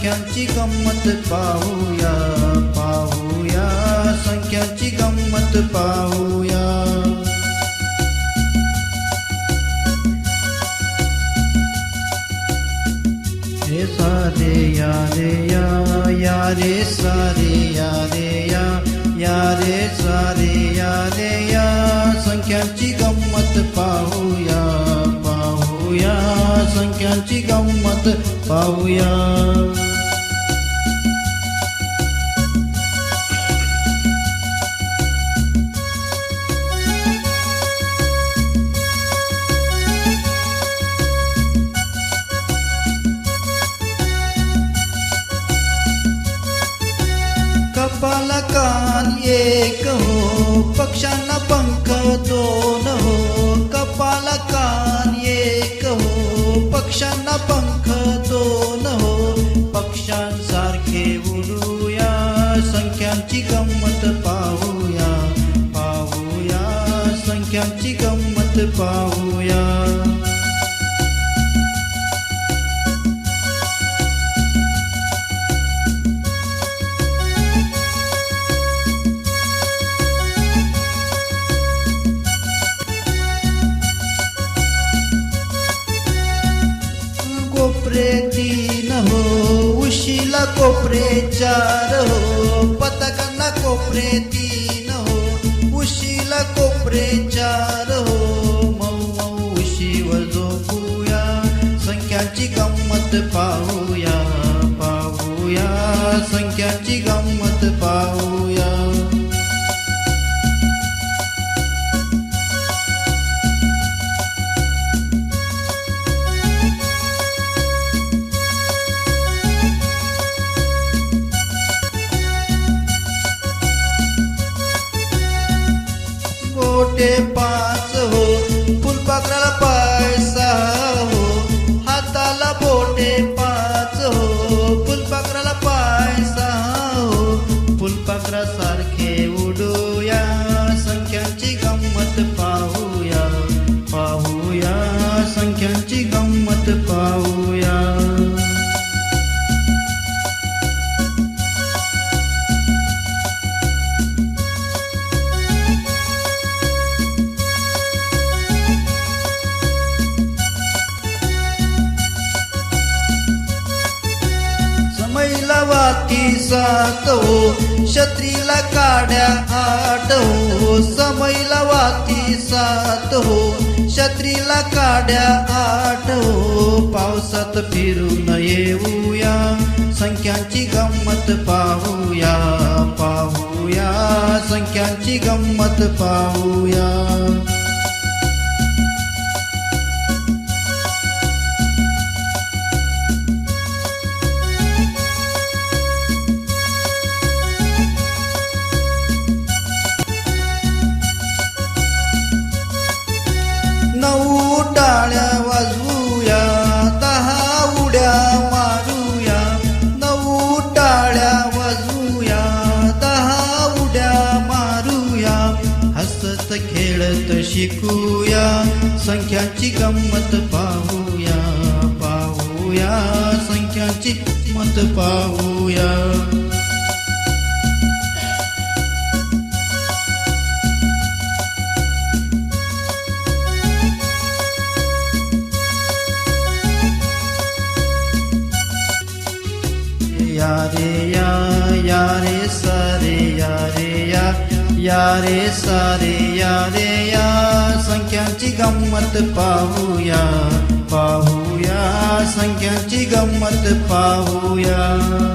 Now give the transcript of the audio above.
संख्यांची गंमत पाहूया पाहूया संख्यांची गंमत पाहूया रे सारे या रे या या रे सारे या रे या रे सारे या रे या. संख्यांची गंमत पाहूया पाहूया. संख्यांची गंमत पाहूया. बाला कान एक हो पक्षांना पंख दोन हो कपाला कान एक हो पक्षांना पंख दोन हो. पक्षांसारखे उडूया संख्यांची गंमत पाहूया पाहूया संख्यांची गंमत पाहूया. हो, हो, कोपरे तीन हो उशीला कोपरे चार हो पतकांना कोपरे तीन हो उशीला कोपरे चार हो मऊ मऊ उशीवर झोपूया संख्यांची गंमत पा बोटे पाच हो. फुलपाखराला पाय सहा हो. हाताला बोटे पाच हो. फुलपाखराला पाय सहा हो. फुलपाखरा सारखे उडूया. संख्यांची गंमत पाहूया. पाहूया. संख्यांची गंमत पाहूया. समईला वाती सात छत्रीला काड्या आठ हो समईला वाती सात हो छत्रीला काड्या आठ हो पावसात फिरून येऊया संख्यांची गंमत पाहूया पाहूया संख्यांची गंमत पाहूया. शिकूया संख्यांची गंमत पाहूया पाहूया संख्यांची मत पाहूया या रे या या रे सारे या रे या या रे सारे या रे या संख्यांची गंमत पाहूया. पाहूया संख्यांची गंमत पाहूया.